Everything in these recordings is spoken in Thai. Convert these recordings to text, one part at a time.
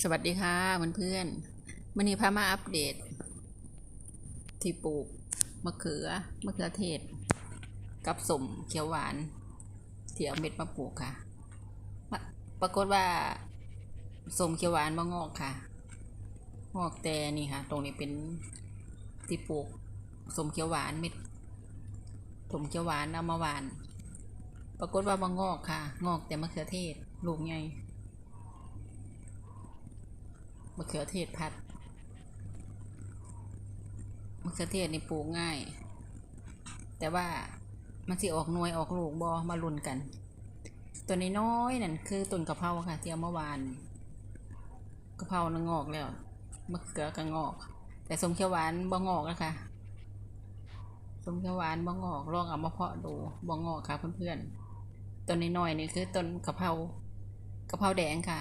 สวัสดีค่ะเพื่อนๆวันนี้พามาอัปเดต ที่ปลูกมะเขือมะเขือเทศ กับสมเขียวหวานที่เอาเม็ดมาปลูกค่ะ ปรากฏว่าสมเขียวหวานมางอกค่ะ งอกแต่นี่ค่ะ ตรงนี้เป็นที่ปลูกสมเขียวหวานเม็ดสมเขียวหวานเอามาหวาน ปรากฏว่ามางอกค่ะ งอกแต่มะเขือเทศลูกไง มะเขือเทศพัดมะเขือเทศนี่ปลูกง่าย แต่ว่ามันสิออกหน่วยออกลูกบอมาลุนกัน ตัวนี้น้อยนั่นคือต้นกะเพราค่ะที่เอามาวานกะเพรานงอกแล้วมะเขือก็งอก แต่สมเขียวหวานบ่งอกนะคะสมเขียวหวานบ่งอกลองเอามาเพาะดูบ่งอกค่ะเพื่อนๆต้นน้อยนี่คือต้นกะเพรากะเพราแดงค่ะ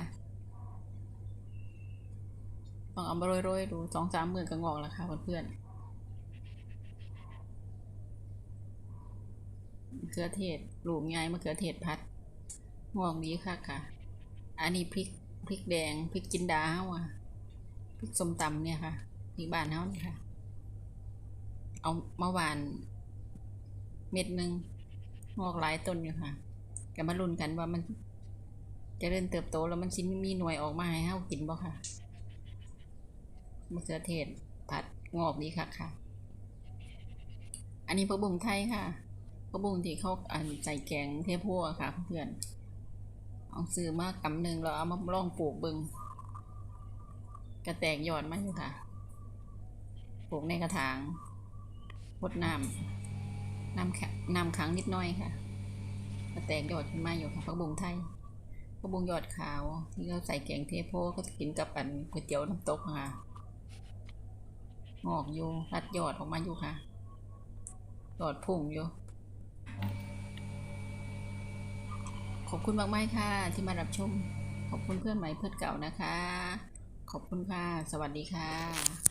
ลองเอามาโรยๆดูสองสามหมื่นก็งอกแล้วค่ะเพื่อนๆมะเขือเทศปลูกง่ายมะเขือเทศพัด งอกดีค่ะค่ะ อันนี้พริกพริกแดงพริกจินดาเฮาอะพริกส้มตำเนี่ยค่ะพริกบ้านเฮานี่ค่ะ เอามาหวานเม็ดหนึ่งงอกหลายต้นอยู่ค่ะก็มาลุ้นกันว่ามันจะเริญเติบโตแล้วมันชิ้นมีหน่วยออกมาให้เฮากินบ่ค่ะ มะเขือเทศ ผัดงอกดีค่ะค่ะ อันนี้ผักบุ้งไทยค่ะผักบุ้งที่เขาอันใส่แกงเทพัวค่ะ เพื่อนเอาซื้อมากำหนึ่งแล้วเอามาลองปลูกบิงกระแตกยอดมาอยู่ค่ะ ปลูกในกระถางพดน้ำน้ำแข็งน้ำขังนิดหน่อยค่ะ กระแตกยอดขึ้นมาอยู่ค่ะผักบุ้งไทยผักบุ้งยอดขาวที่เขาใส่แกงเทโพก็กินกับอันก๋วยเตี๋ยวน้ำตกค่ะ งอกอยู่รัดยอดออกมาอยู่ค่ะยอดพุ่งอยู่ ขอบคุณมากๆค่ะ ที่มารับชม ขอบคุณเพื่อนใหม่เพื่อนเก่านะคะ ขอบคุณค่ะ สวัสดีค่ะ